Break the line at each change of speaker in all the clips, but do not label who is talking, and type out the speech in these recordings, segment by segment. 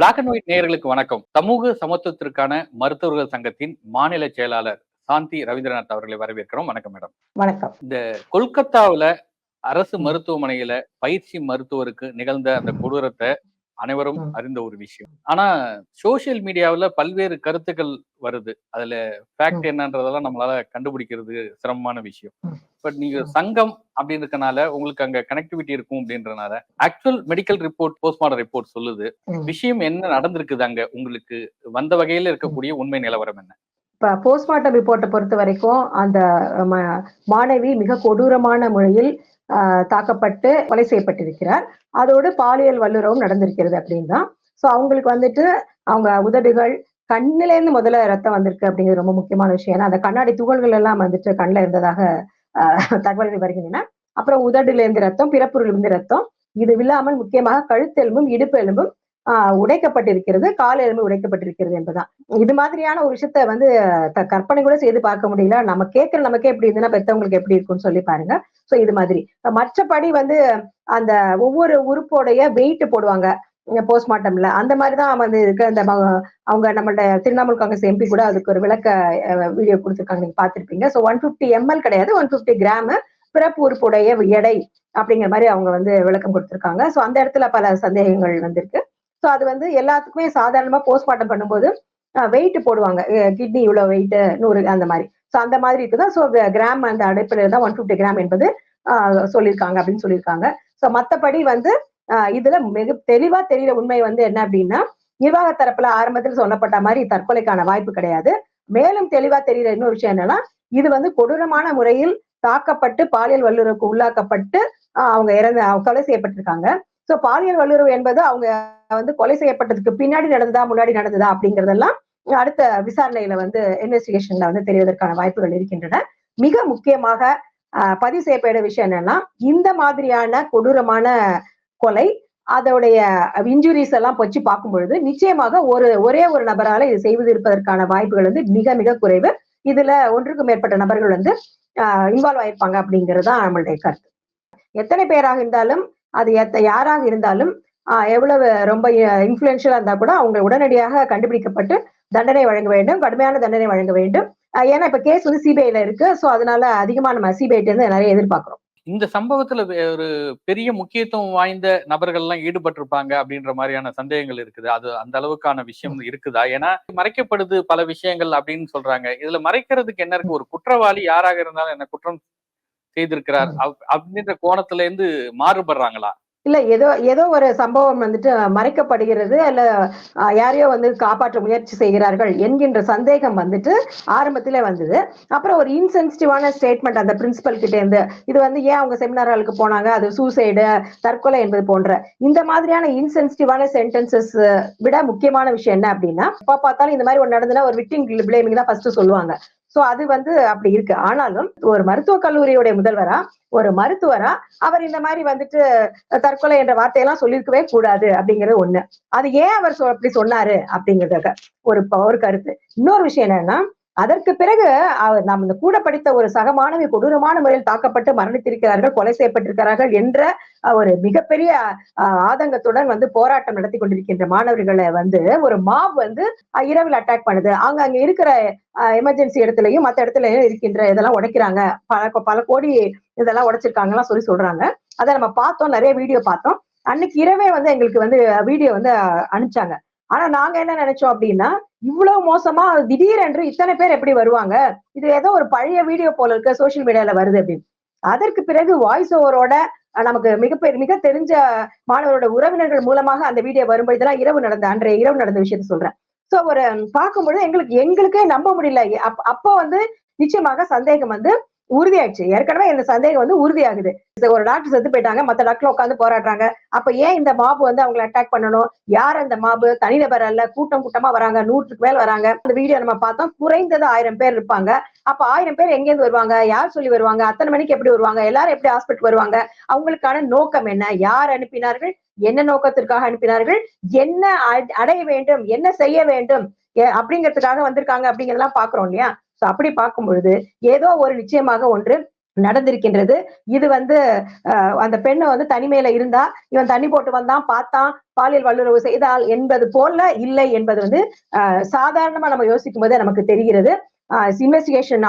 Black and white நேயர்களுக்கு வணக்கம். சமூக சமத்துவத்திற்கான மருத்துவர்கள் சங்கத்தின் மாநில செயலாளர் சாந்தி ரவீந்திரநாத் அவர்களை வரவேற்கிறோம். வணக்கம் மேடம்.
வணக்கம்.
கொல்கத்தாவுல அரசு மருத்துவமனையில பயிற்சி மருத்துவருக்கு நிகழ்ந்த அந்த கொடூரத்தை அனைவரும். அறிந்த ஒரு விஷயம் ஆனா சோசியல் மீடியாவுல பல்வேறு கருத்துக்கள் வருது அதுல ஃபேக்ட். என்னன்றதெல்லாம் நம்மளால கண்டுபிடிக்கிறது சிரமமான விஷயம். பட் நீங்க. சங்கம் அப்படின்றதுனால உங்களுக்கு அங்க கனெக்டிவிட்டி இருக்கும் அப்படின்றனால actual medical report postmortem report சொல்லுது. விஷயம் என்ன நடந்திருக்குது அங்க உங்களுக்கு வந்த வகையில இருக்கக்கூடிய உண்மை நிலவரம் என்ன
இப்ப போஸ்ட்மார்ட்டம் ரிப்போர்ட்டை பொறுத்த வரைக்கும் அந்த மாணவி மிக கொடூரமான முறையில் தாக்கப்பட்டு கொலை செய்யப்பட்டிருக்கிறார். அதோடு பாலியல் வல்லுறவும் நடந்திருக்கிறது அப்படின்னு தான் ஸோ அவங்களுக்கு வந்துட்டு அவங்க உதடுகள் கண்ணுல இருந்து முதல்ல ரத்தம் வந்திருக்கு அப்படிங்கிறது ரொம்ப முக்கியமான விஷயம். ஏன்னா அந்த கண்ணாடி துகள்கள் எல்லாம் வந்துட்டு கண்ணில் இருந்ததாக ஆஹ், தகவல்கள் வருகின்றன. அப்புறம் உதடுல இருந்து ரத்தம் பிறப்புறுல இருந்து ரத்தம் இது இல்லாமல் முக்கியமாக கழுத்தெலும்பும் இடுப்பு எலும்பும் ஆஹ், உடைக்கப்பட்டிருக்கிறது கால எலும்பு உடைக்கப்பட்டிருக்கிறது என்பதுதான். இது மாதிரியான ஒரு விஷயத்த வந்து த- கற்பனை கூட செய்து பார்க்க முடியல. நம்ம கேட்கிற நமக்கே எப்படி இருந்துன்னா பெத்தவங்களுக்கு எப்படி இருக்கும்னு சொல்லி பாருங்க. சோ இது மாதிரி. மற்றபடி வந்து அந்த ஒவ்வொரு உறுப்போடைய வெயிட் போடுவாங்க. போஸ்ட்மார்ட்டம்ல அந்த மாதிரிதான் வந்து இருக்க. அந்த அவங்க நம்மளோட திரிணாமுல் காங்கிரஸ் எம்பி கூட அதுக்கு ஒரு விளக்க வீடியோ கொடுத்துருக்காங்க. நீங்க பாத்திருப்பீங்க ஸோ ஒன் பிப்டி எம்எல் கிடையாது. ஒன் பிப்டி கிராம் பிறப்பு உறுப்புடைய எடை அப்படிங்கிற மாதிரி அவங்க வந்து விளக்கம் கொடுத்திருக்காங்க. ஸோ அந்த இடத்துல பல சந்தேகங்கள் வந்திருக்கு. ஸோ அது வந்து எல்லாத்துக்குமே சாதாரணமா போஸ்ட்மார்ட்டம் பண்ணும்போது வெயிட் போடுவாங்க. கிட்னி இவ்வளோ வெயிட் நூறு அந்த மாதிரி. ஸோ அந்த மாதிரி இருக்குதான். ஸோ கிராம் அந்த அடைப்பில் தான் ஒன் ஃபிஃப்டி கிராம் என்பது சொல்லியிருக்காங்க அப்படின்னு சொல்லியிருக்காங்க. ஸோ மற்றபடி வந்து இதில் இதுல மிக தெளிவா தெரிகிற உண்மை வந்து என்ன அப்படின்னா நிர்வாக தரப்புல ஆரம்பத்தில் சொல்லப்பட்ட மாதிரி தற்கொலைக்கான வாய்ப்பு கிடையாது. மேலும் தெளிவா தெரிகிற இன்னொரு விஷயம் என்னன்னா இது வந்து கொடூரமான முறையில் தாக்கப்பட்டு பாலியல் வல்லுறவுக்கு உள்ளாக்கப்பட்டு அவங்க இறந்து அவங்க கொலை செய்யப்பட்டிருக்காங்க. ஸோ பாலியல் வல்லுறவு என்பது அவங்க வந்து கொலை செய்யப்பட்டதுக்கு பின்னாடி நடந்ததா முன்னாடி நடந்ததா அப்படிங்கறதெல்லாம் அடுத்த விசாரணையில வந்து இன்வெஸ்டிகேஷன்ல வந்து தெரிவதற்கான வாய்ப்புகள் இருக்கின்றன. மிக முக்கியமாக ஆஹ், பதிவு செய்யப்பட்ட விஷயம் என்னன்னா இந்த மாதிரியான கொடூரமான கொலை அதோடைய இன்ஜுரிஸ் எல்லாம் வச்சு பார்க்கும் பொழுது நிச்சயமாக ஒரு ஒரே ஒரு நபரால இது செய்வது இருப்பதற்கான வாய்ப்புகள் வந்து மிக மிக குறைவு. இதுல ஒன்றுக்கும் மேற்பட்ட நபர்கள் வந்து இன்வால்வ் ஆயிருப்பாங்க அப்படிங்கிறது தான் நம்மளுடைய கருத்து. எத்தனை பேராக இருந்தாலும் அது எத்த யாராக இருந்தாலும் எவ்வளவு ரொம்ப இன்ஃபுளுன்ஷியலா இருந்தா கூட அவங்க உடனடியாக கண்டுபிடிக்கப்பட்டு தண்டனை வழங்க வேண்டும் கடுமையான தண்டனை வழங்க வேண்டும். ஏன்னா இப்ப கேஸ் வந்து சிபிஐல இருக்கு. சோ அதனால அதிகமா நம்ம சிபிஐ இருந்து நிறைய எதிர்பார்க்கிறோம்.
இந்த சம்பவத்துல ஒரு பெரிய முக்கியத்துவம் வாய்ந்த நபர்கள் எல்லாம் ஈடுபட்டிருப்பாங்க அப்படின்ற மாதிரியான சந்தேகங்கள் இருக்குது. அது அந்த அளவுக்கான விஷயம் இருக்குதா? ஏன்னா மறைக்கப்படுது பல விஷயங்கள் அப்படின்னு சொல்றாங்க. இதுல மறைக்கிறதுக்கு என்ன இருக்கு? ஒரு குற்றவாளி யாராக இருந்தாலும் என்ன குற்றம் செய்திருக்கிறார்? அப்- அப்படின்ற கோணத்துல இருந்து மாறுபடுறாங்களா?
இல்ல ஏதோ ஏதோ ஒரு சம்பவம் வந்துட்டு மறைக்கப்படுகிறது அல்ல யாரையோ வந்து காப்பாற்ற முயற்சி செய்கிறார்கள் என்கின்ற சந்தேகம் வந்துட்டு ஆரம்பத்திலே வந்தது. அப்புறம் ஒரு இன்சென்சிட்டிவான ஸ்டேட்மெண்ட் அந்த பிரின்சிபல் கிட்ட இருந்து இது வந்து ஏன் அவங்க செமினார் ஆளுக்கு போனாங்க? அது சூசைடு தற்கொலை என்பது போன்ற. இந்த மாதிரியான இன்சென்சிட்டிவான சென்டென்சஸ் விட முக்கியமான விஷயம் என்ன அப்படின்னா எப்ப பார்த்தாலும் இந்த மாதிரி ஒரு நடந்ததுன்னா ஒரு விக்டிம் பிளேமிங் தான் ஃபர்ஸ்ட் சொல்லுவாங்க. சோ அது வந்து அப்படி இருக்கு. ஆனாலும் ஒரு மருத்துவக் கல்லூரியுடைய முதல்வரா ஒரு மருத்துவரா அவர் இந்த மாதிரி வந்துட்டு தற்கொலை என்ற வார்த்தையெல்லாம் சொல்லியிருக்கவே கூடாது அப்படிங்கிறது ஒண்ணு. அது ஏன் அவர் அப்படி சொன்னாரு அப்படிங்கிறத ஒரு ஒரு கருத்து. இன்னொரு விஷயம் என்னன்னா அதற்கு பிறகு நாம் இந்த கூட படித்த ஒரு சக மாணவி கொடூரமான முறையில் தாக்கப்பட்டு மரணித்திருக்கிறார்கள் கொலை செய்யப்பட்டிருக்கிறார்கள் என்ற ஒரு மிகப்பெரிய ஆதங்கத்துடன் வந்து போராட்டம் நடத்தி கொண்டிருக்கின்ற மாணவர்களை வந்து ஒரு மாப் வந்து இரவில் அட்டாக் பண்ணுது. அங்க அங்க இருக்கிற எமர்ஜென்சி இடத்துலயும் மத்த இடத்துலயும் இருக்கின்ற இதெல்லாம் உடைக்கிறாங்க. பல பல கோடி இதெல்லாம் உடைச்சிருக்காங்கலாம் சொல்லி சொல்றாங்க. அதை நம்ம பார்த்தோம் நிறைய வீடியோ பார்த்தோம். அன்னைக்கு இரவே வந்து எங்களுக்கு வந்து வீடியோ வந்து அனுப்பிச்சாங்க. ஆனா நாங்க என்ன நினைச்சோம் அப்படின்னா இவ்வளவு மோசமா திடீரென்று இத்தனை பேர் எப்படி வருவாங்க? இது ஏதோ ஒரு பழைய வீடியோ போல இருக்க சோசியல் மீடியால வருது அப்படின்னு. அதற்கு பிறகு வாய்ஸ் ஓவரோட நமக்கு மிகப்பெரிய மிக தெரிஞ்ச மாணவரோட உறவினர்கள் மூலமாக அந்த வீடியோ வரும்போது இதெல்லாம் இரவு நடந்த அன்றைய இரவு நடந்த விஷயத்த சொல்றேன். சோ ஒரு பார்க்கும்பொழுது எங்களுக்கு எங்களுக்கே நம்ப முடியல. அப்ப அப்போ வந்து நிச்சயமாக சந்தேகம் வந்து உறுதியாயிடுச்சு. ஏற்கனவே இந்த சந்தேகம் வந்து உறுதியாகுது. ஒரு டாக்டர் செத்து போயிட்டாங்க மத்த டாக்டர் உட்காந்து போராடுறாங்க. அப்ப ஏன் இந்த மாபு வந்து அவங்களை அட்டாக் பண்ணணும்? யார் அந்த மாபு தனிநபர் அல்ல கூட்டம் கூட்டமா வராங்க நூற்றுக்கு மேல் வராங்க. அந்த வீடியோ நம்ம பார்த்தோம் குறைந்தது ஆயிரம் பேர் இருப்பாங்க. அப்ப ஆயிரம் பேர் எங்க இருந்து வருவாங்க? யார் சொல்லி வருவாங்க? அத்தனை மணிக்கு எப்படி வருவாங்க? எல்லாரும் எப்படி ஹாஸ்பிட்டல் வருவாங்க? அவங்களுக்கான நோக்கம் என்ன? யார் அனுப்பினார்கள்? என்ன நோக்கத்திற்காக அனுப்பினார்கள்? என்ன அட- அடைய வேண்டும்? என்ன செய்ய வேண்டும்? ஏ- அப்படிங்கிறதுக்காக வந்திருக்காங்க அப்படிங்கிறதெல்லாம் பாக்குறோம் இல்லையா? சோ அப்படி பார்க்கும் பொழுது ஏதோ ஒரு நிச்சயமாக ஒன்று நடந்திருக்கின்றது. இது வந்து அந்த பெண்ணை வந்து தனிமையில இருந்தா இவன் தண்ணி போட்டு வந்தான் பார்த்தான் பாலியல் வல்லுறவு செய்தால் என்பது போல இல்லை என்பது வந்து சாதாரணமா நம்ம யோசிக்கும் போதே நமக்கு தெரிகிறது. இன்வெஸ்டிகேஷன்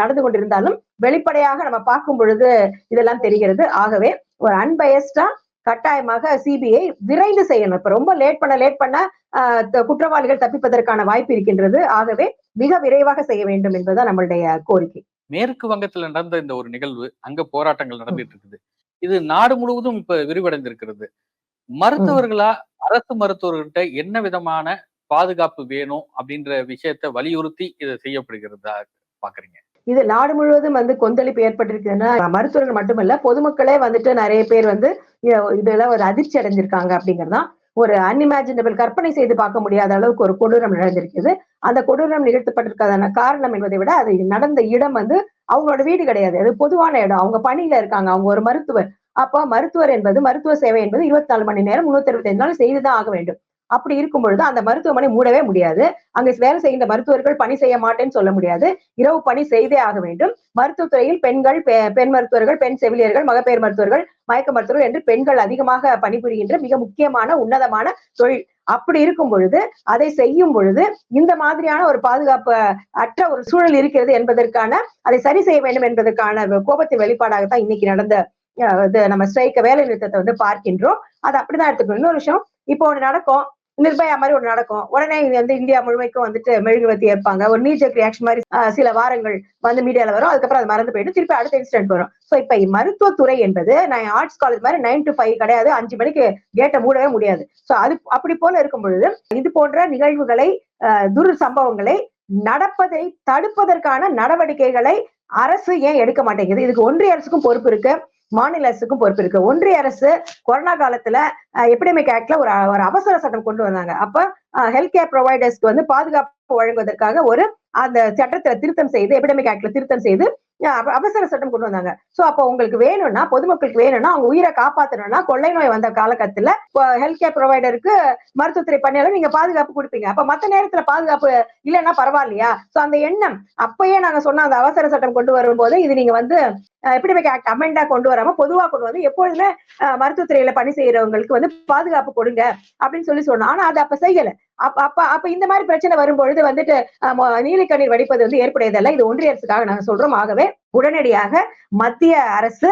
நடந்து கொண்டிருந்தாலும் வெளிப்படையாக நம்ம பார்க்கும் பொழுது இதெல்லாம் தெரிகிறது. ஆகவே ஒரு அன்பயஸ்டா கட்டாயமாக சிபிஐ விரைந்து செய்யணும். இப்ப ரொம்ப லேட் பண்ண லேட் பண்ண குற்றவாளிகள் தப்பிப்பதற்கான வாய்ப்பு இருக்கின்றது. ஆகவே மிக விரைவாக செய்ய வேண்டும் என்பதுதான் நம்மளுடைய கோரிக்கை.
மேற்கு வங்கத்துல நடந்த இந்த ஒரு நிகழ்வு அங்க போராட்டங்கள் நடந்துட்டு இருக்குது. இது நாடு முழுவதும் இப்ப விரிவடைந்திருக்கிறது. மருத்துவர்களா அரசு மருத்துவர்கிட்ட என்ன விதமான பாதுகாப்பு வேணும் அப்படின்ற விஷயத்த வலியுறுத்தி இது செய்யப்படுகிறதா பாக்குறீங்க?
இது நாடு முழுவதும் வந்து கொந்தளிப்பு ஏற்பட்டிருக்குன்னா மருத்துவர்கள் மட்டுமல்ல பொதுமக்களே வந்துட்டு நிறைய பேர் வந்து இதெல்லாம் ஒரு அதிர்ச்சி அடைஞ்சிருக்காங்க அப்படிங்கறதான் ஒரு அன்இமேஜினபிள் கற்பனை செய்து பார்க்க முடியாத அளவுக்கு ஒரு கொடூரம் நடந்திருக்குது அந்த கொடூரம் நிகழ்த்தப்பட்டிருக்கான காரணம் என்பதை விட அது நடந்த இடம் வந்து அவங்களோட வீடு கிடையாது. அது பொதுவான இடம். அவங்க பணியில இருக்காங்க. அவங்க ஒரு மருத்துவர். அப்போ மருத்துவர் என்பது மருத்துவ சேவை என்பது இருபத்தி நாலு மணி நேரம் முன்னூத்தி அறுபத்தி ஐந்து நாள் செய்துதான் ஆக வேண்டும். அப்படி இருக்கும் பொழுது அந்த மருத்துவமனை மூடவே முடியாது. அங்க வேலை செய்கின்ற மருத்துவர்கள் பணி செய்ய மாட்டேன்னு சொல்ல முடியாது. இரவு பணி செய்தே ஆக வேண்டும். மருத்துவத்துறையில் பெண்கள் பெண் மருத்துவர்கள் பெண் செவிலியர்கள் மகப்பேறு மருத்துவர்கள் மயக்க மருத்துவர்கள் என்று பெண்கள் அதிகமாக பணிபுரிகின்ற மிக முக்கியமான உன்னதமான தொழில். அப்படி இருக்கும் பொழுது அதை செய்யும் பொழுது இந்த மாதிரியான ஒரு பாதுகாப்பு அற்ற ஒரு சூழல் இருக்கிறது என்பதற்கான அதை சரி செய்ய வேண்டும் என்பதற்கான கோபத்தின் வெளிப்பாடாகத்தான் இன்னைக்கு நடந்த நம்ம ஸ்ட்ரைக்க வேலை நிறுத்தத்தை வந்து பார்க்கின்றோம். அது அப்படிதான் எடுத்துக்கணும். இன்னொரு விஷயம் இப்போ ஒண்ணு நடக்கும். நிர்பயா மாதிரி ஒரு நடக்கும். உடனே இது வந்து இந்தியா முழுமைக்கும் வந்துட்டு மெழுகுவத்தி ஏற்பாங்க. ஒரு நீச்சல் ரியாக்ஷன் மாதிரி சில வாரங்கள் வந்து மீடியால வரும். அதுக்கப்புறம் அது மறந்து போயிட்டு திருப்பி அடுத்த இன்சிடென்ட் வரும். சோ இப்ப மருத்துவத்துறை என்பது நான் ஆர்ட்ஸ் காலேஜ் மாதிரி நைன் டு ஃபைவ் கிடையாது. அஞ்சு மணிக்கு கேட்டை மூடவே முடியாது. சோ அது அப்படி போல இருக்கும் பொழுது இது போன்ற நிகழ்வுகளை துர் சம்பவங்களை நடப்பதை தடுப்பதற்கான நடவடிக்கைகளை அரசு ஏன் எடுக்க மாட்டேங்குது? இதுக்கு ஒன்றிய அரசுக்கும் பொறுப்பு இருக்கு. மாநில அரசுக்கும் பொறுப்பு இருக்கு. ஒன்றிய அரசு கொரோனா காலத்துல எபிடமிக் ஆக்ட்ல ஒரு ஒரு அவசர சட்டம் கொண்டு வந்தாங்க. அப்ப ஹெல்த் கேர் ப்ரொவைடர்ஸ்க்கு வந்து பாதுகாப்பு வழங்குவதற்காக ஒரு அந்த சட்டத்துல திருத்தம் செய்து எபிடமிக் ஆக்ட்ல திருத்தம் செய்து அவசர சட்டம் கொண்டு வந்தாங்க. சோ அப்போ உங்களுக்கு வேணும்னா பொதுமக்களுக்கு வேணும்னா அவங்க உயிரை காப்பாத்தணும்னா கொள்ளை நோய் வந்த காலகட்டத்துல ஹெல்த் கேர் ப்ரொவைடருக்கு மருத்துவத்துறை பணியாளர் நீங்க பாதுகாப்பு கொடுப்பீங்க. அப்ப மத்த நேரத்துல பாதுகாப்பு இல்லைன்னா பரவாயில்லையா? சோ அந்த எண்ணம் அப்பயே நாங்க சொன்ன அந்த அவசர சட்டம் கொண்டு வரும்போது இது நீங்க வந்து எபிடமிக் ஆக்ட் அமெண்டா கொண்டு வராம பொதுவா கொண்டு வந்து எப்பொழுதுமே மருத்துவத்துறையில பணி செய்யறவங்களுக்கு வந்து பாதுகாப்பு கொடுங்க அப்படின்னு சொல்லி சொன்னோம். ஆனா அது அப்ப செய்யல. அப்ப அப்ப இந்த மாதிரி பிரச்சனை வரும்பொழுது வந்துட்டு நீலக்கண்ணீர் வடிப்பது வந்து ஏற்புடையதல்ல. இது ஒன்றிய அரசுக்காக நாங்க சொல்றோம். ஆகவே உடனடியாக மத்திய அரசு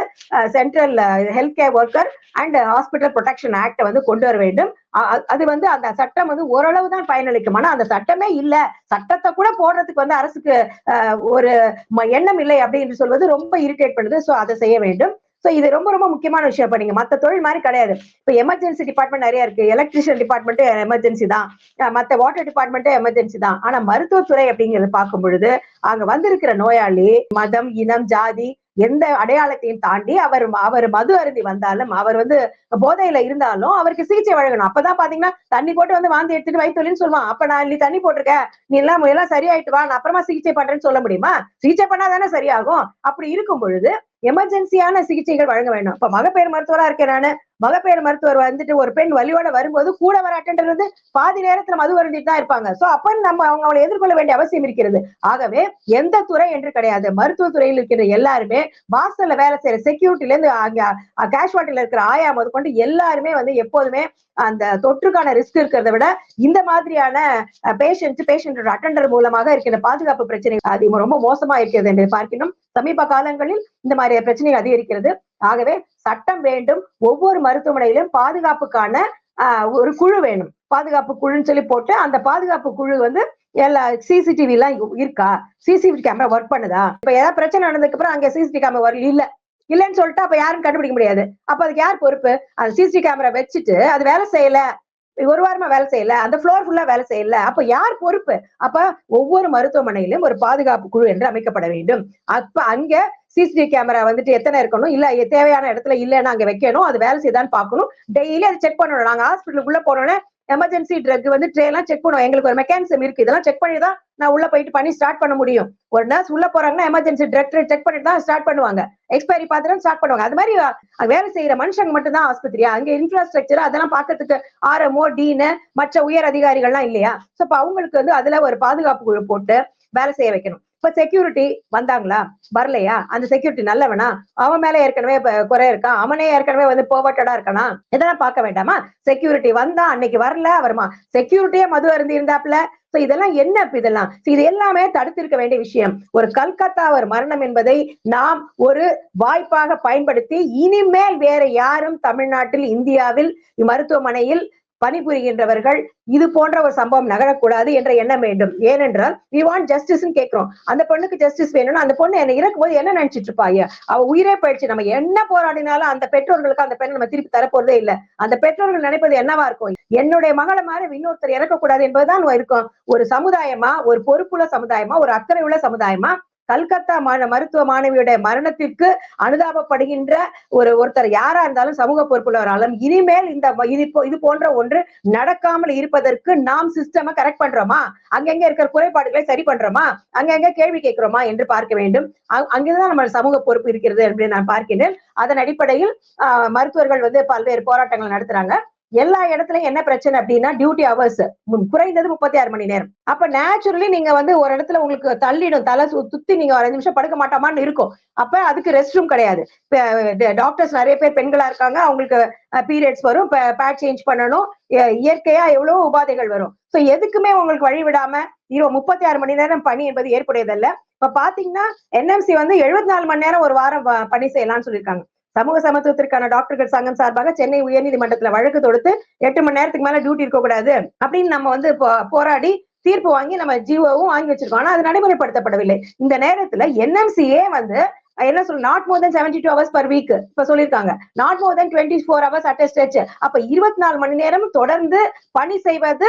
central health care worker and hospital protection act வந்து கொண்டு வர வேண்டும். அ- அது வந்து அந்த சட்டம் வந்து ஓரளவு தான் பயனளிக்கும். ஆனா அந்த சட்டமே இல்ல. சட்டத்தை கூட போடுறதுக்கு வந்து அரசுக்கு ஒரு எண்ணம் இல்லை அப்படின்னு சொல்வது ரொம்ப இரிட்டேட் பண்ணுது. சோ அதை செய்ய வேண்டும். சோ இது ரொம்ப ரொம்ப முக்கியமான விஷயம். இப்ப நீங்க மத்த தொழில் மாதிரி கிடையாது. இப்ப எமர்ஜென்சி டிபார்ட்மெண்ட் நிறைய இருக்கு. எலக்ட்ரிஷியன் டிபார்ட்மெண்ட் எமர்ஜென்சி தான். மத்த வாட்டர் டிபார்ட்மெண்ட் எமர்ஜென்சி தான். ஆனா மருத்துவத்துறை அப்படிங்கறத பார்க்கும் பொழுது அங்க வந்திருக்கிற நோயாளி மதம் இனம் ஜாதி எந்த அடையாளத்தையும் தாண்டி அவர் அவர் மது அருந்தி வந்தாலும் அவர் வந்து போதையில இருந்தாலும் அவருக்கு சிகிச்சை வழங்கணும். அப்பதான் பாத்தீங்கன்னா தண்ணி போட்டு வந்து வாந்தி எடுத்துட்டு வயிற்றுலின்னு சொல்லுவான். அப்ப நான் நீ தண்ணி போட்டிருக்க. நீ எல்லாம் எல்லாம் சரியாயிட்டு வா. நான் அப்புறமா சிகிச்சை பண்றேன்னு சொல்ல முடியுமா? சிகிச்சை பண்ணாதானே சரியாகும். அப்படி இருக்கும் பொழுது எமர்ஜென்சியான சிகிச்சைகள் வழங்க வேண்டும் இப்ப மகப்பேறு மருத்துவரா இருக்கிறான மகப்பேறு மருத்துவர் வந்துட்டு ஒரு பெண் வலியோட வரும்போது கூட வர வந்து பாதி நேரத்துல மது வருந்திட்டு தான் இருப்பாங்க. சோ அப்ப நம்ம அவங்க அவளை எதிர்கொள்ள வேண்டிய அவசியம் இருக்கிறது. ஆகவே எந்த துறை என்று கிடையாது. மருத்துவத்துறையில் இருக்கிற எல்லாருமே வாசல்ல வேலை செய்யற செக்யூரிட்டில இருந்து அங்க கேஷுவாலிட்டியில இருக்கிற ஆயா முதற்கொண்டு எல்லாருமே வந்து எப்போதுமே அந்த தொற்றுக்கான ரிஸ்க் இருக்கிறத விட இந்த மாதிரியான பேஷண்ட் பேஷண்டோட அட்டெண்டர் மூலமாக இருக்கிற பாதுகாப்பு பிரச்சனை அது ரொம்ப மோசமா இருக்கிறது என்று பார்க்கணும் சமீப காலங்களில் இந்த மாதிரி பிரச்சனைகள் அதிகரிக்கிறது. ஆகவே சட்டம் வேண்டும். ஒவ்வொரு மருத்துவமனையிலும் பாதுகாப்புக்கான ஒரு குழு வேணும். பாதுகாப்பு குழுன்னு சொல்லி போட்டு அந்த பாதுகாப்பு குழு வந்து எல்லா சிசிடிவி எல்லாம் இருக்கா? சிசிடிவி கேமரா ஒர்க் பண்ணுதா? இப்ப ஏதாவது பிரச்சனை நடந்ததுக்கு அப்புறம் அங்க சிசிடிவி கேமரா வரல இல்ல. இல்லைன்னு சொல்லிட்டு அப்ப யாரும் கண்டுபிடிக்க முடியாது. அப்ப அதுக்கு யார் பொறுப்பு? அந்த சிசிடிவி கேமரா வச்சுட்டு அது வேலை செய்யல. ஒரு வாரமா வேலை செய்யல அந்த ஃப்ளோர் ஃபுல்லா வேலை செய்யல. அப்ப யார் பொறுப்பு? அப்ப ஒவ்வொரு மருத்துவமனையிலும் ஒரு பாதுகாப்பு குழு என்று அமைக்கப்பட வேண்டும். அப்ப அங்க சிசிடிவி கேமரா வந்துட்டு எத்தனை இருக்கணும்? இல்ல தேவையான இடத்துல இல்லைன்னா அங்க வைக்கணும். அது வேலை செய்தான்னு பாக்கணும் டெய்லி அதை செக் பண்ணணும். நாங்க ஹாஸ்பிட்டலுக்குள்ள போனோன்னே எமர்ஜென்சி ட்ரக் வந்து ட்ரேலாம் செக் பண்ணுவோம். எங்களுக்கு ஒரு மெக்கானிசம் இருக்கு. இதெல்லாம் செக் பண்ணி தான் நான் உள்ள போயிட்டு பண்ணி ஸ்டார்ட் பண்ண முடியும். ஒரு நர்ஸ் உள்ள போறாங்கன்னா எமர்ஜென்சி ட்ரக் செக் பண்ணிட்டு தான் ஸ்டார்ட் பண்ணுவாங்க. எக்ஸ்பைரி பார்த்துட்டு ஸ்டார்ட் பண்ணுவாங்க. அது மாதிரி வேலை செய்யற மனுஷங்க மட்டும் தான் ஆஸ்பத்திரியா? அங்க இன்ஃப்ராஸ்ட்ரக்சர் அதெல்லாம் பாக்கிறதுக்கு ஆர்எம்ஓ டீனு மற்ற உயர் அதிகாரிகள்லாம் இல்லையா? சோ அவங்களுக்கு வந்து அதுல ஒரு பாதுகாப்பு குழு போட்டு வேலை செய்ய வைக்கணும். இப்ப செக்யூரிட்டி வந்தாங்களா? வரலையா? அந்த செக்யூரிட்டி நல்லவனா? அவன் மேல ஏற்கனவே குறை இருக்கான் அவனே ஏற்கனவே வந்து போவட்டடா இருக்கானா? இதெல்லாம் பார்க்க வேண்டாமா? செக்யூரிட்டி வந்தா அன்னைக்கு வரல வருமா செக்யூரிட்டியே மது அருந்தி இருந்தாப்ல. சோ இதெல்லாம் என்ன இதெல்லாம்? இது எல்லாமே தடுத்திருக்க வேண்டிய விஷயம். ஒரு கல்கத்தா ஒரு மரணம் என்பதை நாம் ஒரு வாய்ப்பாக பயன்படுத்தி இனிமேல் வேற யாரும் தமிழ்நாட்டில் இந்தியாவில் மருத்துவமனையில் பணிபுரிகின்றவர்கள் இது போன்ற ஒரு சம்பவம் நகரக்கூடாது என்ற எண்ணம் வேண்டும். ஏனென்றால் வி வாண்ட் ஜஸ்டிஸ்ன்னு கேட்கிறோம். அந்த பொண்ணுக்கு ஜஸ்டிஸ் வேணும்னா அந்த பொண்ணு என்ன இறக்கும் போது என்ன நினைச்சிட்டு இருப்பா அவ உயிரே போயிடுச்சு. நம்ம என்ன போராடினாலும் அந்த பெற்றோர்களுக்கு அந்த பெண்ணை நம்ம திருப்பி தரப்போறதே இல்ல. அந்த பெற்றோர்கள் நினைப்பது என்னவா இருக்கும்? என்னுடைய மகளை மாதிரி இன்னொருத்தர் இறக்கக்கூடாது என்பதுதான் இருக்கும். ஒரு சமுதாயமா ஒரு பொறுப்புள்ள சமுதாயமா ஒரு அக்கறை உள்ள சமுதாயமா கல்கத்தா மான மருத்துவ மாணவியுடைய மரணத்திற்கு அனுதாபப்படுகின்ற ஒரு ஒருத்தர் யாரா இருந்தாலும் சமூக பொறுப்புள்ளவராலும் இனிமேல் இந்த இது இது போன்ற ஒன்று நடக்காமல் இருப்பதற்கு நாம் சிஸ்டமை கரெக்ட் பண்றோமா? அங்கங்க இருக்கிற குறைபாடுகளை சரி பண்றோமா? அங்கங்க கேள்வி கேட்கிறோமா? என்று பார்க்க வேண்டும். அங்கிருந்தான் அங்கேதான் நம்ம சமூக பொறுப்பு இருக்கிறது என்று நான் பார்க்கின்றேன் அதன் அடிப்படையில் ஆஹ், மருத்துவர்கள் வந்து பல்வேறு போராட்டங்கள் நடத்துறாங்க. எல்லா இடத்துலயும் என்ன பிரச்சனை அப்படின்னா டியூட்டி ஹவர்ஸ் குறைந்தது முப்பத்தி ஆறு மணி நேரம். அப்ப நேச்சுரலி நீங்க வந்து ஒரு இடத்துல உங்களுக்கு தள்ளிடும் தலை சு- சுத்தி நீங்க ஒரு அஞ்சு நிமிஷம் படுக்க மாட்டாமான்னு இருக்கும். அப்ப அதுக்கு ரெஸ்ட் ரூம் கிடையாது. டாக்டர்ஸ் நிறைய பேர் பெண்களா இருக்காங்க. அவங்களுக்கு பீரியட்ஸ் வரும். பேட் சேஞ்ச் பண்ணணும். இயற்கையா எவ்வளவு உபாதைகள் வரும். சோ எதுக்குமே உங்களுக்கு வழி விடாம இருபது முப்பத்தி ஆறு மணி நேரம் பணி என்பது ஏற்புடையதல்ல. இப்ப பாத்தீங்கன்னா என்எம்சி வந்து எழுபத்தி நாலு மணி நேரம் ஒரு வாரம் பணி செய்யலாம்னு சொல்லியிருக்காங்க. சமூக சமத்துவத்திற்கான டாக்டர்கள் சங்கம் சார்பாக சென்னை உயர்நீதிமன்றத்துல வழக்கு தொடுத்து எட்டு மணி நேரத்துக்கு மேல டியூட்டி இருக்கக்கூடாது அப்படின்னு நம்ம வந்து போ- போராடி தீர்ப்பு வாங்கி நம்ம ஜிஓவும் வாங்கி வச்சிருக்கோம். ஆனா அது நடைமுறைப்படுத்தப்படவில்லை. இந்த நேரத்துல என்எம்சியே வந்து என்ன சொல்ல not more than seventy two hours per week இப்ப சொல்லியிருக்காங்க. Not more than twenty four hours at stretch அப்ப இருபத்தி நாலு மணி நேரம் தொடர்ந்து பணி செய்வது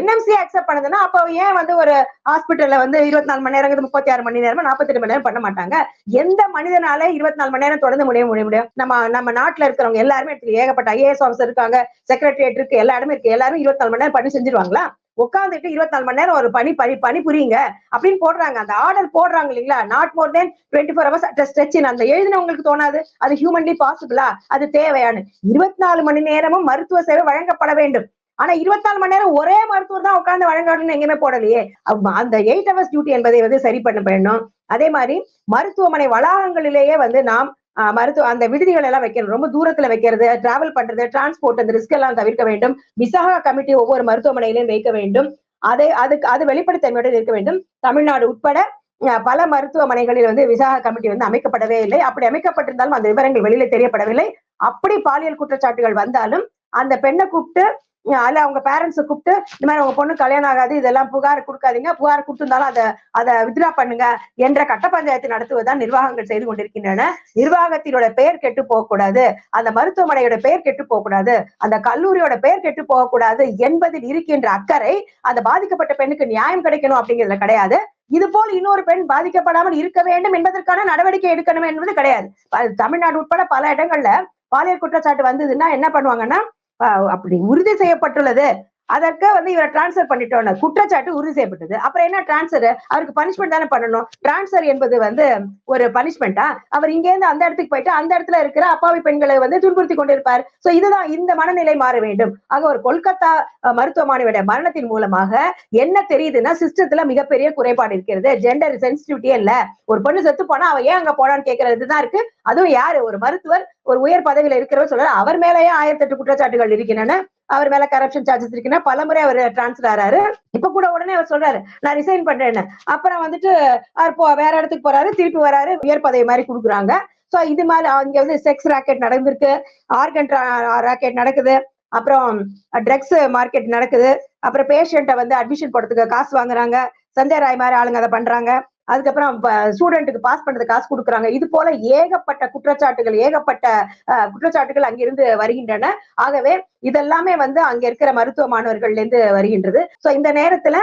என்எம்சி அக்செப்ட் பண்ணுதுன்னா அப்ப ஏன் வந்து ஒரு ஹாஸ்பிட்டல்ல வந்து இருபத்தி நாலு மணி நேரம் முப்பத்தி ஆறு மணி நேரம் நாற்பத்தெட்டு மணி நேரம் பண்ண மாட்டாங்க. எந்த மனிதனால இருபத்தி நாலு மணி நேரம் தொடர்ந்து முடிய முடிய முடியும்? நம்ம நம்ம நாட்டுல இருக்கிறவங்க எல்லாருமே ஏகப்பட்ட ஐஏஎஸ் ஆஃபீஸர் இருக்காங்க செக்ரட்டரியேட் இருக்கு எல்லா இடமே இருக்கு எல்லாரும் இருபத்தி நாலு மணி நேரம் பண்ணி செஞ்சிருவாங்களா? உட்காந்துட்டு இருபத்தி நாலு மணி நேரம் ஒரு பணி பணி பணி புரியுங்க அப்படின்னு போடுறாங்க. அந்த ஆர்டர் போடுறாங்க இல்லைங்களா? Not more than twenty four hours at stretch அந்த எழுதினவங்களுக்கு தோணாது. அது ஹியூமன்லி பாசிபிளா அது தேவையான இருபத்தி நாலு மணி நேரமும் மருத்துவ சேவை வழங்கப்பட வேண்டும். ஆனா இருபத்தி நாலு மணி நேரம் ஒரே மருத்துவர் தான் உட்கார்ந்து வழங்கணும்னு எங்கேயுமே போடலையே. அந்த எயிட் ஹவர்ஸ் டியூட்டி என்பதை வந்து சரி பண்ண பண்ணணும். அதே மாதிரி மருத்துவமனை வளாகங்களிலேயே வந்து நாம் மருத்துவ அந்த விடுதிகள் எல்லாம் வைக்கணும் ரொம்ப தூரத்துல வைக்கிறது டிராவல் பண்றது டிரான்ஸ்போர்ட் அந்த ரிஸ்க் எல்லாம் தவிர்க்க வேண்டும். விசாகா கமிட்டி ஒவ்வொரு மருத்துவமனையிலும் வைக்க வேண்டும். அதை அதுக்கு அது வெளிப்படைத்தன்மையுடன் இருக்க வேண்டும். தமிழ்நாடு உட்பட பல மருத்துவமனைகளில் வந்து விசாகா கமிட்டி வந்து அமைக்கப்படவே இல்லை. அப்படி அமைக்கப்பட்டிருந்தாலும் அந்த விவரங்கள் வெளியில தெரியப்படவில்லை. அப்படி பாலியல் குற்றச்சாட்டுகள் வந்தாலும் அந்த பெண்ணை கூப்பிட்டு அல்ல அவங்க பேரண்ட்ஸை கூப்பிட்டு இந்த மாதிரி உங்க பொண்ணு கல்யாணம் ஆகாது இதெல்லாம் புகார் கொடுக்காதீங்க. புகார் கொடுத்திருந்தாலும் அதை அதை வித்ரா பண்ணுங்க என்ற கட்ட பஞ்சாயத்து நடத்துவதுதான் நிர்வாகங்கள் செய்து கொண்டிருக்கின்றன. நிர்வாகத்தினோட பெயர் கெட்டு போகக்கூடாது. அந்த மருத்துவமனையோட பெயர் கெட்டு போகக்கூடாது. அந்த கல்லூரியோட பெயர் கெட்டு போகக்கூடாது என்பதில் இருக்கின்ற அக்கறை அந்த பாதிக்கப்பட்ட பெண்ணுக்கு நியாயம் கிடைக்கணும் அப்படிங்கிறதுல கிடையாது. இது போல் இன்னொரு பெண் பாதிக்கப்படாமல் இருக்க வேண்டும் என்பதற்கான நடவடிக்கை எடுக்கணும் என்பது கிடையாது. தமிழ்நாடு உட்பட பல இடங்கள்ல பாலியல் குற்றச்சாட்டு வந்ததுன்னா என்ன பண்ணுவாங்கன்னா அப்படி உறுதி செய்யப்பட்டுள்ளது. அதற்கு வந்து இவரை டிரான்ஸ்ஃபர் பண்ணிட்டோம் குற்றச்சாட்டு உறுதி செய்யப்பட்டது. அப்புறம் என்ன டிரான்ஸ்ஃபர் அவருக்கு பனிஷ்மெண்ட் தானே பண்ணணும். டிரான்ஸ்ஃபர் என்பது வந்து ஒரு பனிஷ்மெண்டா அவர் இங்க இருந்து அந்த இடத்துக்கு போயிட்டு அந்த இடத்துல இருக்கிற அப்பாவி பெண்களை வந்து துன்புறுத்தி கொண்டிருப்பார். சோ இதுதான் இந்த மனநிலை மாற வேண்டும். ஆக ஒரு கொல்கத்தா மருத்துவமனையுடைய மரணத்தின் மூலமாக என்ன தெரியுதுன்னா சிஸ்டத்துல மிகப்பெரிய குறைபாடு இருக்கிறது. ஜெண்டர் சென்சிட்டிவிட்டியே இல்ல. ஒரு பொண்ணு செத்து போனா அவ ஏன் அங்க போனான்னு கேட்கறது தான் இருக்கு. அதுவும் யாரு? ஒரு மருத்துவர் ஒரு உயர் பதவியில இருக்கிறவர் சொல்றாரு அவர் மேலேயே ஆயிரத்தி எட்டு குற்றச்சாட்டுகள் இருக்கின்றன. அவர் மேல கரப்ஷன் சார்ஜஸ் இருக்குன்னா பலமுறை அவர் டிரான்ஸ்ஃபர் ஆறாரு. இப்ப கூட உடனே அவர் சொல்றாரு நான் ரிசைன் பண்றேன்னு. அப்புறம் வந்துட்டு அவர் போ வேற இடத்துக்கு போறாரு திருப்பி வராரு உயர் பதவி மாதிரி கொடுக்குறாங்க. ஸோ இது மாதிரி இங்க வந்து செக்ஸ் ராக்கெட் நடந்திருக்கு ஆர்கன் ராக்கெட் நடக்குது அப்புறம் ட்ரக்ஸ் மார்க்கெட் நடக்குது அப்புறம் பேஷண்ட்டை வந்து அட்மிஷன் போடுறதுக்கு காசு வாங்குறாங்க சஞ்சய் ராய் மாதிரி ஆளுங்க அதை பண்றாங்க. அதுக்கப்புறம் ஸ்டூடெண்ட்டுக்கு பாஸ் பண்றது காசு கொடுக்குறாங்க. இது போல ஏகப்பட்ட குற்றச்சாட்டுகள் ஏகப்பட்ட குற்றச்சாட்டுகள் அங்கிருந்து வருகின்றன. ஆகவே இதெல்லாமே வந்து அங்க இருக்கிற மருத்துவ மாணவர்கள்ல இருந்து வருகின்றது. சோ இந்த நேரத்துல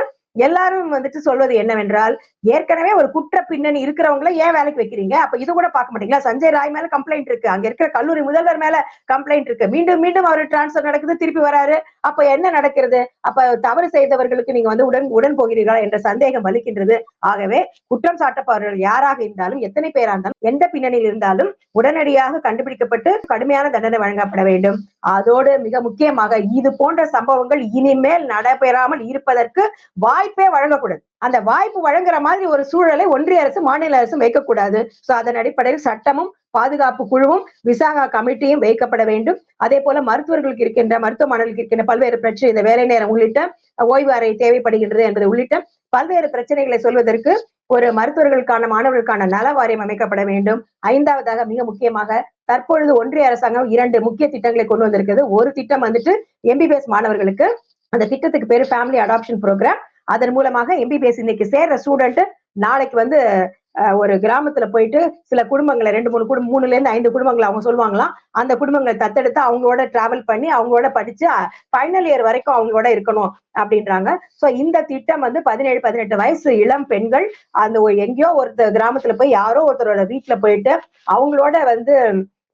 எல்லாரும் வந்துட்டு சொல்வது என்னவென்றால் ஏற்கனவே ஒரு குற்ற பின்னணி இருக்கிறவங்கள ஏன் வேலைக்கு வைக்கிறீங்க? அப்ப இது கூட பார்க்க மாட்டீங்களா? சஞ்சய் ராய் மேல கம்ப்ளைண்ட் இருக்கு. அங்க இருக்கிற கல்லூரி முதல்வர் மேல கம்ப்ளைண்ட் இருக்கு. மீண்டும் மீண்டும் அவர் டிரான்ஸ்பர் நடக்குது திருப்பி வராரு. அப்ப என்ன நடக்கிறது? அப்ப தவறு செய்தவர்களுக்கு நீங்க வந்து உடன் உடன் போகிறீர்களா என்ற சந்தேகம் வலிக்கின்றது. ஆகவே குற்றம் சாட்டப்பவர்கள் யாராக இருந்தாலும் எத்தனை பேரா இருந்தாலும் எந்த பின்னணியில் இருந்தாலும் உடனடியாக கண்டுபிடிக்கப்பட்டு கடுமையான தண்டனை வழங்கப்பட வேண்டும். அதோடு மிக முக்கியமாக இது போன்ற சம்பவங்கள் இனிமேல் நடைபெறாமல் இருப்பதற்கு வாய்ப்பே வழங்கக்கூடாது. அந்த வாய்ப்பு வழங்குற மாதிரி ஒரு சூழலை ஒன்றிய அரசு மாநில அரசும் வைக்கக்கூடாது. சோ அதன் அடிப்படையில் சட்டமும் பாதுகாப்பு குழுவும் விசாகா கமிட்டியும் வைக்கப்பட வேண்டும். அதே போல மருத்துவர்களுக்கு இருக்கின்ற மருத்துவமனைகளுக்கு இருக்கின்ற பல்வேறு பிரச்சனை இந்த வேலை நேரம் உள்ளிட்ட ஓய்வு அறை தேவைப்படுகின்றது என்பது உள்ளிட்ட பல்வேறு பிரச்சனைகளை சொல்வதற்கு ஒரு மருத்துவர்களுக்கான மாணவர்களுக்கான நல வாரியம் அமைக்கப்பட வேண்டும். ஐந்தாவதாக மிக முக்கியமாக தற்பொழுது ஒன்றிய அரசாங்கம் இரண்டு முக்கிய திட்டங்களை கொண்டு வந்திருக்கிறது. ஒரு திட்டம் வந்துட்டு எம்பிபிஎஸ் மாணவர்களுக்கு அந்த திட்டத்துக்கு பேரு ஃபேமிலி அடாப்ஷன் ப்ரோக்ராம் அதன் மூலமாக எம்பிபிஎஸ் இன்னைக்கு சேர்ற ஸ்டூடெண்ட் நாளைக்கு வந்து அஹ், ஒரு கிராமத்துல போயிட்டு சில குடும்பங்களை ரெண்டு மூணு குடும்பம் மூணுல இருந்து ஐந்து குடும்பங்களை அவங்க சொல்லுவாங்களாம். அந்த குடும்பங்களை தத்தெடுத்து அவங்களோட டிராவல் பண்ணி அவங்களோட படிச்சு ஃபைனல் இயர் வரைக்கும் அவங்களோட இருக்கணும் அப்படின்றாங்க. சோ இந்த திட்டம் வந்து பதினேழு பதினெட்டு வயசு இளம் பெண்கள் அந்த எங்கேயோ ஒருத்தர் கிராமத்துல போய் யாரோ ஒருத்தரோட வீட்டுல போயிட்டு அவங்களோட வந்து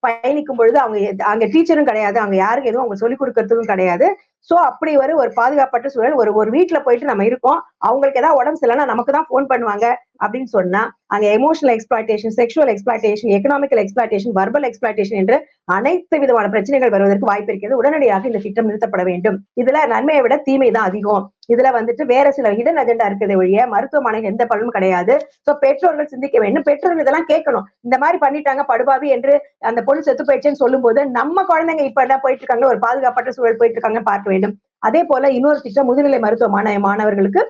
பயணிக்கும் பொழுது அவங்க அங்க டீச்சரும் கிடையாது. அங்க யாருக்கு எதுவும் அவங்க சொல்லிக் கொடுக்கறதுக்கும் கிடையாது. சோ அப்படி ஒரு ஒரு பாதுகாப்பற்ற சூழல் ஒரு ஒரு வீட்டுல போயிட்டு நம்ம இருக்கோம். அவங்களுக்கு ஏதாவது உடம்பு சரியில்லைன்னா நமக்கு தான் போன் பண்ணுவாங்க. அப்படின்னு சொன்னா அங்க emotional exploitation sexual exploitation economical exploitation verbal exploitation என்று அனைத்து விதமான பிரச்சனைகள் வருவதற்கு வாய்ப்பு இருக்கிறது. உடனடியாக இந்த திட்டம் நிறுத்தப்பட வேண்டும். இதுல நன்மையை விட தீமை தான் அதிகம். இதுல வந்துட்டு வேற சில ஹிடன் அஜெண்டா இருக்கிறது ஒழிய மருத்துவமனைக்கு எந்த பலனும் கிடையாது. சோ பெற்றோர்கள் சிந்திக்க வேண்டும். பெற்றோர்கள் இதெல்லாம் கேட்கணும். இந்த மாதிரி பண்ணிட்டாங்க படுபாவி என்று அந்த பொண்ணு செத்து போயிடுச்சுன்னு சொல்லும்போது நம்ம குழந்தைங்க இப்ப என்ன போயிட்டு இருக்காங்க ஒரு பாதுகாப்பற்ற சூழல் போயிட்டு இருக்காங்க பார்க்க வேண்டும். அதே போல இன்னொரு திட்டம் முதுநிலை மருத்துவ மாணவர்களுக்கு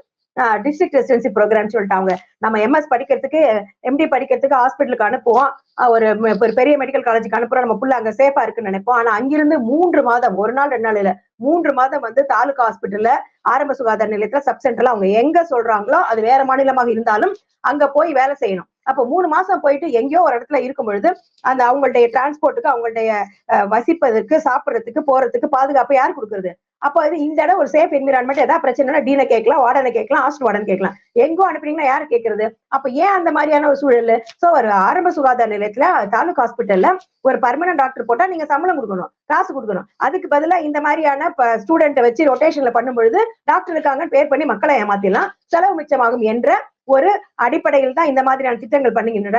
டிஸ்ட்ரிக்ட் ரெசிடென்சி ப்ரோக்ராம் சொல்லிட்டாங்க. நம்ம எம்எஸ் படிக்கிறதுக்கு எம்டி படிக்கிறதுக்கு ஹாஸ்பிட்டலுக்கு அனுப்புவோம். அஹ் ஒரு ஒரு பெரிய மெடிக்கல் காலேஜுக்கு அனுப்புறோம். நம்ம புள்ள அங்க சேஃபா இருக்குன்னு நினைப்போம். ஆனா அங்கிருந்து மூன்று மாதம் ஒரு நாள் ரெண்டு நாள் இல்ல மூன்று மாதம் வந்து தாலுகா ஹாஸ்பிட்டல்ல ஆரம்ப சுகாதார நிலையத்துல சப் சென்டர்ல அவங்க எங்க சொல்றாங்களோ அது வேற மாநிலமாக இருந்தாலும் அங்க போய் வேலை செய்யணும். அப்போ மூணு மாசம் போயிட்டு எங்கேயோ ஒரு இடத்துல இருக்கும் பொழுது அந்த அவங்களுடைய டிரான்ஸ்போர்ட்டுக்கு அவங்களுடைய அஹ், வசிப்பதற்கு சாப்பிடுறதுக்கு போறதுக்கு பாதுகாப்பு யார் கொடுக்குறது? அப்போ அது இந்த இடம் ஒரு சேஃப் என்விரான்மெண்ட் ஏதாவது பிரச்சனைனா டீனை கேட்கலாம் வார்டனை கேட்கலாம் ஹாஸ்டல் வார்டன் கேட்கலாம். எங்கோ அனுப்புறீங்கன்னா யார் கேட்கறது? அப்ப ஏன் அந்த மாதிரியான ஒரு சூழல்? சோ ஒரு ஆரம்ப சுகாதார நிலையத்துல தாலுக் ஹாஸ்பிட்டல்ல ஒரு பர்மனன்ட் டாக்டர் போட்டா நீங்க சம்பளம் கொடுக்கணும் காசு கொடுக்கணும். அதுக்கு பதிலா இந்த மாதிரியான ஸ்டூடெண்ட்டை வச்சு ரொட்டேஷன்ல பண்ணும்பொழுது டாக்டர் இருக்காங்கன்னு பேர் பண்ணி மக்களை ஏமாத்திடலாம். செலவு மிச்சமாகும் என்ற ஒரு அடிப்படையில் தான் இந்த மாதிரியான திட்டங்கள் பண்ணுகின்றன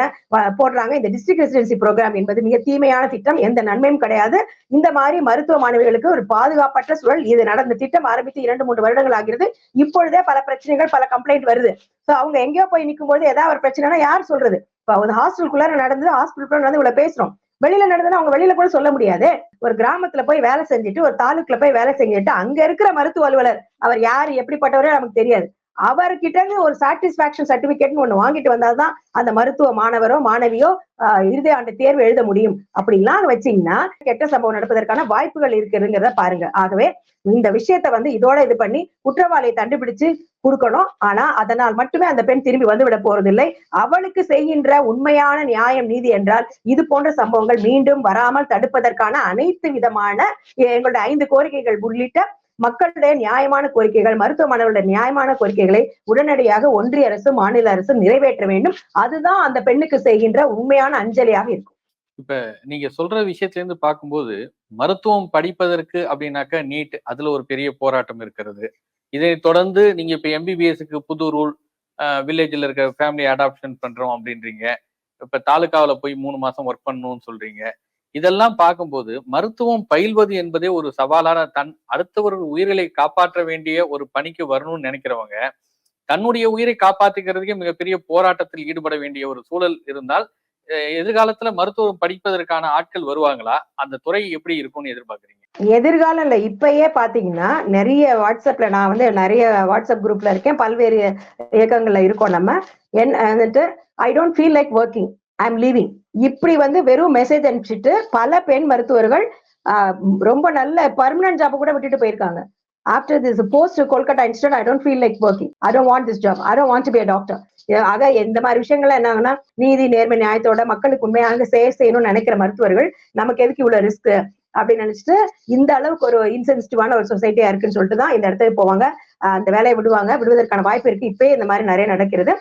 போடுறாங்க. இந்த டிஸ்ட்ரிக்ட் ரெசிடென்சி ப்ரோக்ராம் என்பது மிக தீமையான திட்டம். எந்த நன்மையும் கிடையாது. இந்த மாதிரி மருத்துவ மாணவிகளுக்கு ஒரு பாதுகாப்பற்ற சூழல். இது நடந்த திட்டம் ஆரம்பித்து இரண்டு மூன்று வருடங்கள் ஆகிறது. இப்பொழுதே பல பிரச்சனைகள் பல கம்ப்ளைண்ட் வருது. சோ அவங்க எங்கேயோ போய் நிற்கும் போது ஏதாவது ஒரு பிரச்சனைனா யார் சொல்றது? இப்போ ஒரு ஹாஸ்டலுக்குள்ளார நடந்தது ஹாஸ்பிட்டல் நடந்து இவ்வளவு பேசுறோம். வெளியில நடந்ததுன்னா அவங்க வெளியில கூட சொல்ல முடியாது. ஒரு கிராமத்துல போய் வேலை செஞ்சுட்டு ஒரு தாலுக்குல போய் வேலை செஞ்சுட்டு அங்க இருக்கிற மருத்துவ அலுவலர் அவர் யாரு எப்படிப்பட்டவரே நமக்கு தெரியாது. அவர்கிட்ட இருந்து ஒரு சாட்டிஸ்பாக்சன் சர்டிபிகேட்னு ஒண்ணு வாங்கிட்டு வந்தாதான் அந்த மருத்துவ மாணவரோ மாணவியோ ஆஹ், இறுதி ஆண்டு தேர்வு எழுத முடியும். அப்படின்லாம் வச்சீங்கன்னா கெட்ட சம்பவம் நடப்பதற்கான வாய்ப்புகள் இருக்குதுங்கிறத பாருங்க. ஆகவே இந்த விஷயத்த வந்து இதோட இது பண்ணி குற்றவாளியை கண்டுபிடிச்சு கொடுக்கணும். ஆனா அதனால் மட்டுமே அந்த பெண் திரும்பி வந்து விட போறதில்லை. அவளுக்கு செய்கின்ற உண்மையான நியாயம் நீதி என்றால் இது போன்ற சம்பவங்கள் மீண்டும் வராமல் தடுப்பதற்கான அனைத்து விதமான எங்களுடைய ஐந்து கோரிக்கைகள் உள்ளிட்ட மக்களுடைய நியாயமான கோரிக்கைகள் மருத்துவமனைகளுடைய நியாயமான கோரிக்கைகளை உடனடியாக ஒன்றிய அரசு மாநில அரசு நிறைவேற்ற வேண்டும். அதுதான் அந்த பெண்ணுக்கு செய்கின்ற உண்மையான அஞ்சலியாக இருக்கும்.
நீங்க சொல்ற விஷயத்துல இருந்து பார்க்கும்போது மருத்துவம் படிப்பதற்கு அப்படின்னாக்க நீட் அதுல ஒரு பெரிய போராட்டம் இருக்கிறது. இதை தொடர்ந்து நீங்க இப்ப எம்பிபிஎஸ்க்கு புது ரூல் வில்லேஜில் இருக்க ஃபேமிலி அடாப்ஷன் பண்றோம் அப்படின்றீங்க. இப்ப தாலுகாவில் போய் மூணு மாசம் ஒர்க் பண்ணணும்னு சொல்றீங்க. இதெல்லாம் பார்க்கும்போது மருத்துவம் பயில்வது என்பதே ஒரு சவாலான தன் அடுத்தவர்கள் உயிர்களை காப்பாற்ற வேண்டிய ஒரு பணிக்கு வரணும்னு நினைக்கிறவங்க தன்னுடைய உயிரை காப்பாத்திக்கிறதுக்கே மிகப்பெரிய போராட்டத்தில் ஈடுபட வேண்டிய ஒரு சூழல் இருந்தால் எதிர்காலத்துல மருத்துவம் படிப்பதற்கான ஆட்கள் வருவாங்களா? அந்த துறை எப்படி இருக்கும்னு எதிர்பார்க்கறீங்க?
எதிர்காலம் இல்ல இப்பயே பாத்தீங்கன்னா நிறைய வாட்ஸ்அப்ல நான் வந்து நிறைய வாட்ஸ்அப் குரூப்ல இருக்கேன். பல்வேறு இயக்கங்கள்ல இருக்கோம் நம்ம. என் வந்துட்டு I don't feel like working I am leaving இப்படி வந்து வெறும் மெசேஜ் அனுப்பிச்சிட்டு பல பெண் மருத்துவர்கள் ஆஹ், ரொம்ப நல்ல பர்மனன்ட் ஜாப் கூட விட்டுட்டு போயிருக்காங்க. After this post Kolkata institute I don't feel like working I don't want this job I don't want be a doctor ஆக இந்த மாதிரி விஷயங்கள்லாம் என்னாங்கன்னா நீதி நேர்மை நியாயத்தோட மக்களுக்கு உண்மையாக சேர் செய்யணும்னு நினைக்கிற மருத்துவர்கள் நமக்கு எதுக்கு இவ்வளவு ரிஸ்க் அப்படின்னு நினைச்சிட்டு இந்த அளவுக்கு ஒரு இன்சென்சிட்டிவான ஒரு சொசைட்டியா இருக்குன்னு சொல்லிட்டு தான் இந்த இடத்துக்கு போவாங்க. அந்த வேலையை விடுவாங்க. விடுவதற்கான வாய்ப்பு இருக்கு. இப்பயே இந்த மாதிரி நிறைய நடக்கிறது.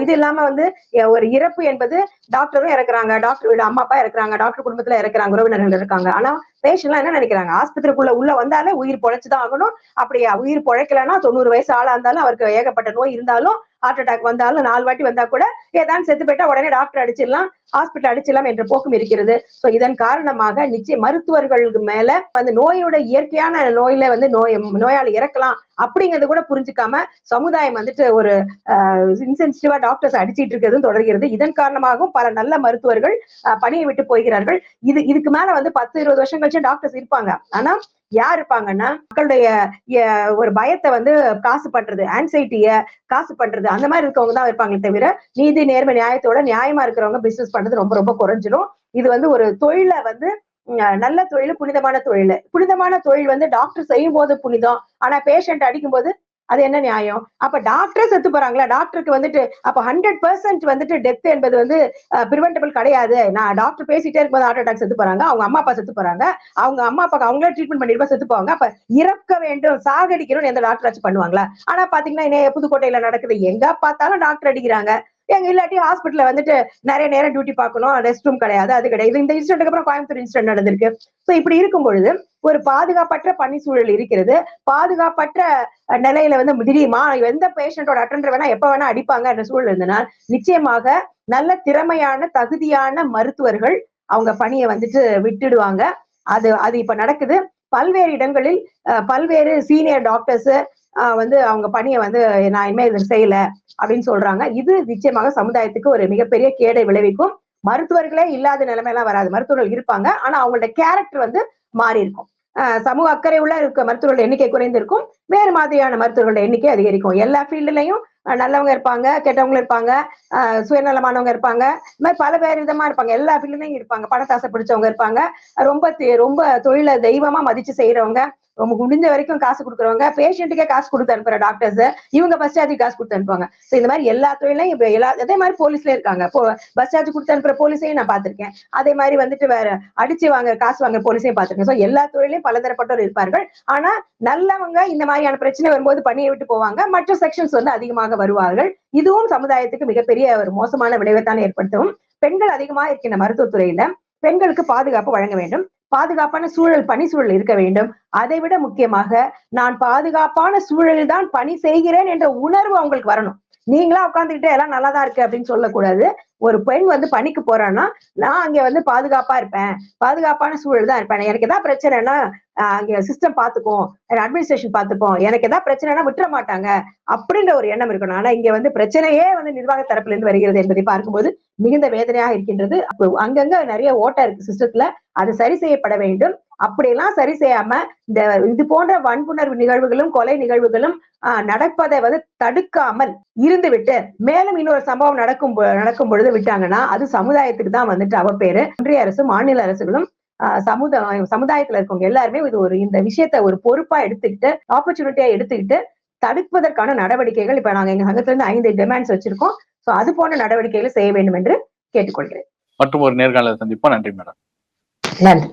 இது இல்லாம வந்து ஒரு இறப்பு என்பது டாக்டரும் இறக்குறாங்க. டாக்டர் அம்மா அப்பா இறக்குறாங்க. டாக்டர் குடும்பத்துல இறக்குறாங்க. உறவினர்கள் இருக்காங்க. ஆனா பேஷண்ட்லாம் என்ன நினைக்கிறாங்க? ஆஸ்பத்திரிக்குள்ள உள்ள வந்தாலே உயிர் பொழைச்சுதான் ஆகணும். அப்படி உயிர் பொழைக்கலன்னா தொண்ணூறு வயசு ஆளா இருந்தாலும் அவருக்கு ஏகப்பட்ட நோய் இருந்தாலும் ஹார்ட் அட்டாக் வந்தாலும் நாலு வாட்டி வந்தா கூட ஏதாவது செத்து போயிட்டா உடனே டாக்டர் அடிச்சிடலாம் ஹாஸ்பிட்டல் அடிச்சிடலாம் என்ற போக்கும் இருக்கிறது. சோ இதன் காரணமாக நிச்சயம் மருத்துவர்களுக்கு மேல அந்த நோயோட இயற்கையான நோயில வந்து நோய் நோயாளி இறக்கலாம் அப்படிங்கறது கூட புரிஞ்சுக்காம சமுதாயம் வந்துட்டு ஒரு இன்சென்சிட்டிவா டாக்டர்ஸ் அடிச்சிட்டு இருக்கிறது தொடர்கிறது. இதன் காரணமாகவும் பல நல்ல மருத்துவர்கள் அஹ், பணியை விட்டு போகிறார்கள். இது இதுக்கு மேல வந்து பத்து இருபது வருஷம் கழிச்சு டாக்டர்ஸ் இருப்பாங்க. ஆனா யார் இருப்பாங்கன்னா மக்களுடைய ஒரு பயத்தை வந்து காசு பண்றது ஆன்சைட்டிய காசு பண்றது அந்த மாதிரி இருக்கவங்க தான் இருப்பாங்களே தவிர நீதி நேர்மை நியாயத்தோட நியாயமா இருக்கிறவங்க பிசினஸ் பண்றது ரொம்ப ரொம்ப குறைஞ்சிரும். இது வந்து ஒரு தொழிலை வந்து நல்ல தொழில் புனிதமான தொழில். புனிதமான தொழில் வந்து டாக்டர் செய்யும் போது புனிதம். ஆனா பேஷண்ட் அடிக்கும் போது அது என்ன நியாயம்? அப்ப டாக்டரே செத்து போறாங்களா? டாக்டருக்கு வந்துட்டு அப்ப ஹண்ட்ரட் பர்சன்ட் வந்துட்டு டெத் என்பது வந்து பிரிவென்டபிள் கிடையாது. நான் டாக்டர் பேசிட்டே இருக்கும்போது ஹார்ட் அட்டாக் செத்து போறாங்க அவங்க அம்மா அப்பா செத்து போறாங்க. அவங்க அம்மா அப்பா அவங்களே ட்ரீட்மெண்ட் பண்ணிருப்பா செத்து போவாங்க. அப்ப இறக்க வேண்டும் சாகடிக்கணும்னு எந்த டாக்டர் ஆச்சு பண்ணுவாங்களா? ஆனா பாத்தீங்கன்னா என்ன புதுக்கோட்டையில நடக்குது. எங்க பார்த்தாலும் டாக்டர் அடிக்கிறாங்க. எங்க இல்லாட்டி ஹாஸ்பிட்டல்ல வந்துட்டு நிறைய நேரம் டியூட்டி பார்க்கணும். ரெஸ்ட் ரூம் கிடையாது அது கிடையாது. இந்த இன்சிடென்ட்க்கு அப்புறம் கோயம்புத்தூர் இன்சிடென்ட் நடந்திருக்கு. சோ இப்படி இருக்கும் பொழுது ஒரு பாதுகாப்பற்ற பணி சூழல் இருக்கிறது. பாதுகாப்பற்ற நிலையில வந்து திடீர்மா எந்த பேஷண்டோட அட்டெண்டர் வேணா எப்ப வேணா அடிப்பாங்க என்ற சூழல் இருந்தனால் நிச்சயமாக நல்ல திறமையான தகுதியான மருத்துவர்கள் அவங்க பணியை வந்துட்டு விட்டுடுவாங்க. அது அது இப்ப நடக்குது. பல்வேறு இடங்களில் பல்வேறு சீனியர் டாக்டர்ஸ் வந்து அவங்க பணியை வந்து நான் இனிமே இதை செய்யல அப்படின்னு சொல்றாங்க. இது நிச்சயமாக சமுதாயத்துக்கு ஒரு மிகப்பெரிய கேடை விளைவிக்கும். மருத்துவர்களே இல்லாத நிலைமையெல்லாம் வராது. மருத்துவர்கள் இருப்பாங்க. ஆனா அவங்களோட கேரக்டர் வந்து மாறி இருக்கும். சமூக அக்கறை உள்ள இருக்க மருத்துவர்கள் எண்ணிக்கை குறைந்திருக்கும். வேறு மாதிரியான மருத்துவர்களோட எண்ணிக்கை அதிகரிக்கும். எல்லா ஃபீல்டுலையும் நல்லவங்க இருப்பாங்க கெட்டவங்க இருப்பாங்க சுயநலமானவங்க இருப்பாங்க. இந்த மாதிரி பல பேர் விதமா இருப்பாங்க. எல்லா ஃபீல்டுலையும் இருப்பாங்க. பணத்தாசை பிடிச்சவங்க இருப்பாங்க. ரொம்ப ரொம்ப தொழிலை தெய்வமா மதிச்சு செய்யறவங்க ரொம்ப முடிஞ்ச வரைக்கும் காசு கொடுக்குறவங்க பேஷண்ட்டுக்கே காசு கொடுத்து அனுப்புற டாக்டர்ஸ் இவங்க பஸ் சார்ஜ் காசு கொடுத்து அனுப்புவாங்க. ஸோ இந்த மாதிரி எல்லா தொழிலையும் இப்போ எல்லா அதே மாதிரி போலீஸ்ல இருக்காங்க. பஸ் சார்ஜ் கொடுத்து அனுப்புற போலீஸையும் நான் பார்த்திருக்கேன். அதே மாதிரி வந்துட்டு வேற அடிச்சு வாங்க காசு வாங்க போலீஸையும் பார்த்திருக்கேன். ஸோ எல்லா தொழிலையும் பலதரப்பட்டோர் இருப்பார்கள். ஆனா நல்லவங்க இந்த மாதிரியான பிரச்சனை வரும்போது பணியை விட்டு போவாங்க. மற்ற செக்ஷன்ஸ் வந்து அதிகமாக வருவார்கள். இதுவும் சமுதாயத்துக்கு மிகப்பெரிய ஒரு மோசமான விளைவைத்தான் ஏற்படுத்தும். பெண்கள் அதிகமா இருக்கின்ற மருத்துவத்துறையில பெண்களுக்கு பாதுகாப்பு வழங்க வேண்டும். பாதுகாப்பான சூழல் பணி சூழல் இருக்க வேண்டும். அதை விட முக்கியமாக நான் பாதுகாப்பான சூழலில் தான் பணி செய்கிறேன் என்ற உணர்வு அவங்களுக்கு வரணும். நீங்களா உட்காந்துக்கிட்டே எல்லாம் நல்லாதான் இருக்கு அப்படின்னு சொல்லக்கூடாது. ஒரு பெண் வந்து பணிக்கு போறான்னா நான் அங்க வந்து பாதுகாப்பா இருப்பேன். பாதுகாப்பான சூழல் தான் இருப்பேன். எனக்கு ஏதாவது பிரச்சனைனா சிஸ்டம் பார்த்துக்கும் அட்மினிஸ்ட்ரேஷன் பார்த்துப்போம் எனக்கு ஏதாவது பிரச்சனைனா விட்டுற மாட்டாங்க. அப்படின்ற ஒரு எண்ணம் இருக்கணும். ஆனா இங்க வந்து பிரச்சனையே வந்து நிர்வாக தரப்புல இருந்து வருகிறது என்பதை பார்க்கும்போது மிகுந்த வேதனையாக இருக்கின்றது. அப்போ அங்கங்க நிறைய ஓட்டம் இருக்கு சிஸ்டத்துல அது சரி செய்யப்பட வேண்டும். அப்படியெல்லாம் சரி செய்யாம இந்த இது போன்ற வன்புணர்வு நிகழ்வுகளும் கொலை நிகழ்வுகளும் ஆஹ் நடப்பதை வந்து தடுக்காமல் இருந்துவிட்டு மேலும் இன்னொரு சம்பவம் நடக்கும் நடக்கும் பொழுது விட்டாங்கன்னா அது சமுதாயத்துக்கு தான் வந்துட்டு அவப்பேரு ஒன்றிய அரசும் மாநில அரசுகளும் ஆஹ் சமுதாயம் சமுதாயத்துல இருக்கவங்க எல்லாருமே இது ஒரு இந்த விஷயத்த ஒரு பொறுப்பா எடுத்துக்கிட்டு ஆப்பர்ச்சுனிட்டியா எடுத்துக்கிட்டு தடுப்பதற்கான நடவடிக்கைகள் இப்ப நாங்க எங்க சங்கத்துல இருந்து ஐந்து டிமாண்ட்ஸ் வச்சிருக்கோம். சோ அது போன்ற நடவடிக்கைகளை செய்ய வேண்டும் என்று கேட்டுக்கொள்கிறேன்.
மற்றும் ஒரு நேர்காணல சந்திப்போம். நன்றி மேடம்.
நன்றி.